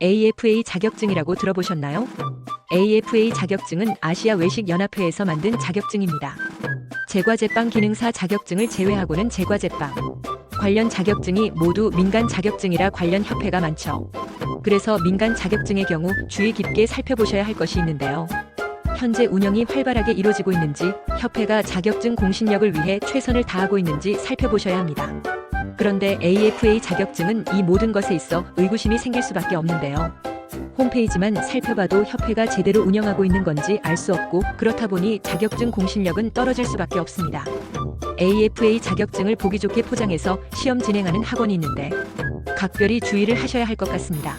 AFA 자격증이라고 들어보셨나요? AFA 자격증은 아시아 외식 연합회에서 만든 자격증입니다. 제과제빵 기능사 자격증을 제외하고는 제과제빵 관련 자격증이 모두 민간 자격증이라 관련 협회가 많죠. 그래서 민간 자격증의 경우 주의 깊게 살펴보셔야 할 것이 있는데요. 현재 운영이 활발하게 이루어지고 있는지 협회가 자격증 공신력을 위해 최선을 다하고 있는지 살펴보셔야 합니다. 그런데 AFA 자격증은 이 모든 것에 있어 의구심이 생길 수밖에 없는데요. 홈페이지만 살펴봐도 협회가 제대로 운영하고 있는 건지 알 수 없고 그렇다 보니 자격증 공신력은 떨어질 수밖에 없습니다. AFA 자격증을 보기 좋게 포장해서 시험 진행하는 학원이 있는데 각별히 주의를 하셔야 할 것 같습니다.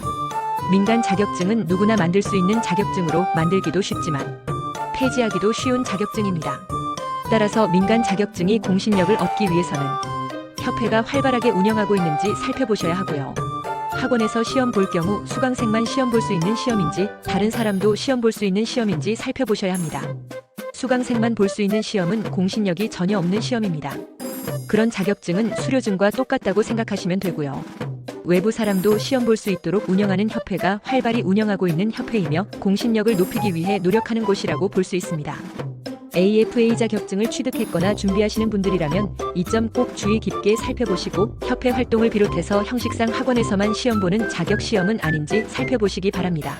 민간 자격증은 누구나 만들 수 있는 자격증으로 만들기도 쉽지만 폐지하기도 쉬운 자격증입니다. 따라서 민간 자격증이 공신력을 얻기 위해서는 협회가 활발하게 운영하고 있는지 살펴보셔야 하고요. 학원에서 시험 볼 경우 수강생만 시험 볼 수 있는 시험인지 다른 사람도 시험 볼 수 있는 시험인지 살펴보셔야 합니다. 수강생만 볼 수 있는 시험은 공신력이 전혀 없는 시험입니다. 그런 자격증은 수료증과 똑같다고 생각하시면 되고요. 외부 사람도 시험 볼 수 있도록 운영하는 협회가 활발히 운영하고 있는 협회이며 공신력을 높이기 위해 노력하는 곳이라고 볼 수 있습니다. AFA 자격증을 취득했거나 준비하시는 분들이라면 이 점 꼭 주의 깊게 살펴보시고 협회 활동을 비롯해서 형식상 학원에서만 시험 보는 자격 시험은 아닌지 살펴보시기 바랍니다.